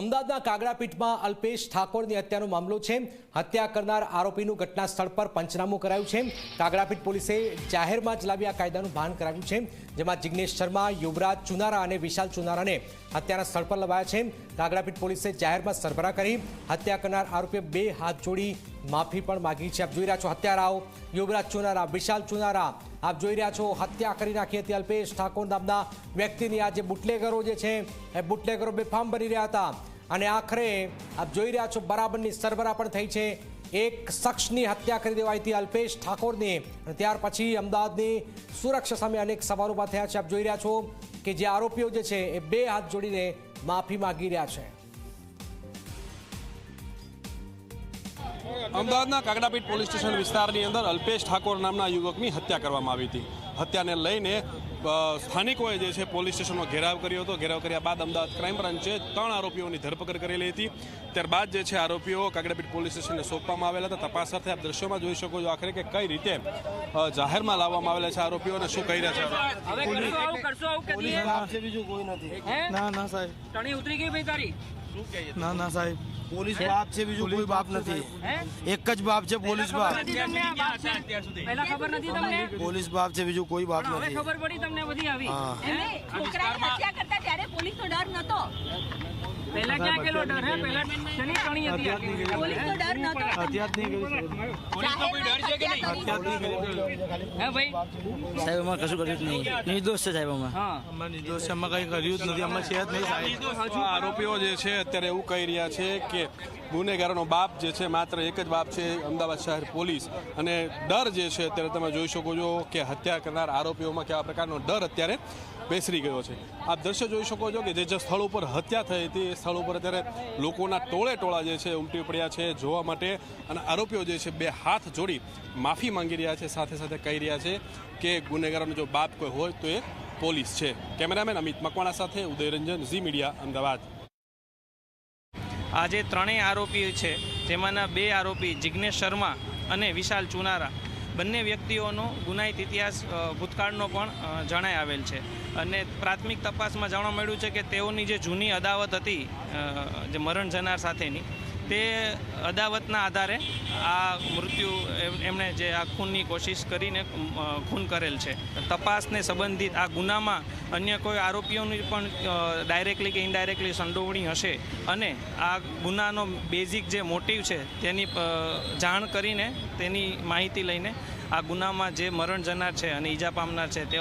અમદાવાદના કાગડાપીઠમાં અલ્પેશ ઠાકોરની હત્યાનો મામલો છે. હત્યા કરનાર આરોપીનું ઘટના સ્થળ પર પંચનામું કરાયું છે. કાગડાપીઠ પોલીસે જાહેરમાં ચલાવી આ કાયદાનું ભાન કરાવ્યું છે. જેમાં જિગ્નેશ શર્મા, યુવરાજ ચુનારા અને વિશાલ ચુનારાને હત્યાના સ્થળ પર લવાયા છે. કાગડાપીઠ પોલીસે જાહેરમાં સરભરા કરી. હત્યા કરનાર આરોપીએ બે હાથ જોડી માફી પણ માગી છે. આપ જોઈ રહ્યા છો હત્યારાઓ, યુવરાજ ચુનારા, વિશાલ ચુનારા. આપ જોઈ રહ્યા છો હત્યા કરી નાખી હતી અલ્પેશ ઠાકોર નામના વ્યક્તિની. આ જે બુટલેગરો જે છે, એ બુટલેગરો બેફામ બની રહ્યા હતા. અને આખરે આપ જોઈ રહ્યા છો બરાબરની સરભરા પણ થઈ છે. એક શખ્સની હત્યા કરી દેવાઈ હતી અલ્પેશ ઠાકોરની. અને ત્યાર પછી અમદાવાદની સુરક્ષા સામે અનેક સવાલ ઊભા થયા છે. આપ જોઈ રહ્યા છો કે જે આરોપીઓ જે છે, એ બે હાથ જોડીને માફી માગી રહ્યા છે. અમદાવાદના કાગડાપીઠ પોલીસ સ્ટેશન વિસ્તારની અંદર અલ્પેશ ઠાકોર નામના યુવકની હત્યા કરવામાં આવી હતી. હત્યાને લઈને સ્થાનિકોએ જે છે પોલીસ સ્ટેશનનો ઘેરાવ કર્યો હતો. ઘેરાવ કર્યા બાદ અમદાવાદ ક્રાઇમ બ્રાન્ચે ત્રણ આરોપીઓની ધરપકડ કરેલી હતી. ત્યારબાદ જે છે આરોપીઓ કાગડાપીઠ પોલીસ સ્ટેશનને સોંપવામાં આવેલા હતા. તપાસ સાથે આપ દ્રશ્યોમાં જોઈ શકો છો આખરે કે કઈ રીતે જાહેરમાં લાવવામાં આવેલા છે આરોપીઓ અને શું કહી રહ્યા છે. ના ના સાહેબ. ટણી ઉતરી ગઈ ભાઈ તારી? ના ના સાહેબ. પોલીસ બાપ છે બીજું કોઈ બાપ નથી. એક જ બાપ છે પોલીસ બાપ? પહેલા ખબર નથી તમને? પોલીસ બાપ છે બીજું કોઈ બાપ નથી. ખબર પડી તમને બધી આવી. હા. હત્યા કરતા ત્યારે પોલીસનો ડર નતો પહેલા ક્યાં કેલો ડર હે? પહેલા શેની ટણી હતી આટલી? પોલીસનો ડર નતો. હત્યાત નહીં? કરી હે ભાઈ? સાહેબ અમારે કશું કર્યું જ નહીં. નિર્દોષ છે સાહેબ અમે હા. અમે નિર્દોષ છે અમે કઈ કર્યું જ નથી. અમે છે જ નહીં સાહેબ. આરોપીઓ જે છે અત્યારે એવું કહી રહ્યા છે કે ગુનેગારોનો બાપ જે છે, માત્ર એક જ બાપ છે, અમદાવાદ શહેર પોલીસ. અને ડર જે છે, અત્યારે તમે જોઈ શકો છો કે હત્યા કરનાર આરોપીઓમાં કેવા પ્રકારનો ડર અત્યારે બેસરી ગયો છે. આપ દ્રશ્ય જોઈ શકો છો કે જે જે સ્થળ ઉપર હત્યા થઈ હતી, એ સ્થળ ઉપર અત્યારે લોકોના ટોળે ટોળા જે છે, ઉમટી પડ્યા છે જોવા માટે. અને આરોપીઓ જે છે, બે હાથ જોડી માફી માંગી રહ્યા છે, સાથે સાથે કહી રહ્યા છે કે ગુનેગારોનો જો બાપ કોઈ હોય તો એ પોલીસ છે. કેમેરામેન અમિત મકવાણા સાથે ઉદયરંજન, ઝી મીડિયા, અમદાવાદ. આ જે ત્રણેય આરોપી છે. જેમાંના બે આરોપી જિજ્ઞેશ શર્મા અને વિશાલ ચુનારા. બંને વ્યક્તિઓનો ગુનાહિત ઇતિહાસ ભૂતકાળનો પણ જણાય આવેલ છે. અને પ્રાથમિક તપાસમાં જાણવા મળ્યું છે કે તેઓની જે જૂની અદાવત હતી જે મરણ જનાર સાથેની તે અદાવતના આધારે આ મૃત્યુ એમ- એમણે જે આ ખૂનની કોશિશ કરીને ખૂન કરેલ છે. તપાસને સંબંધિત આ ગુનામાં અન્ય કોઈ આરોપીઓની પણ ડાયરેક્ટલી કે ઇનડાયરેક્ટલી સંડોવણી હશે અને આ ગુનાનો બેઝિક જે મોટિવ છે તેની જાણ કરીને તેની માહિતી લઈને આ ગુનામાં જે મરણ જનાર છે અને ઈજા પામનાર છે તે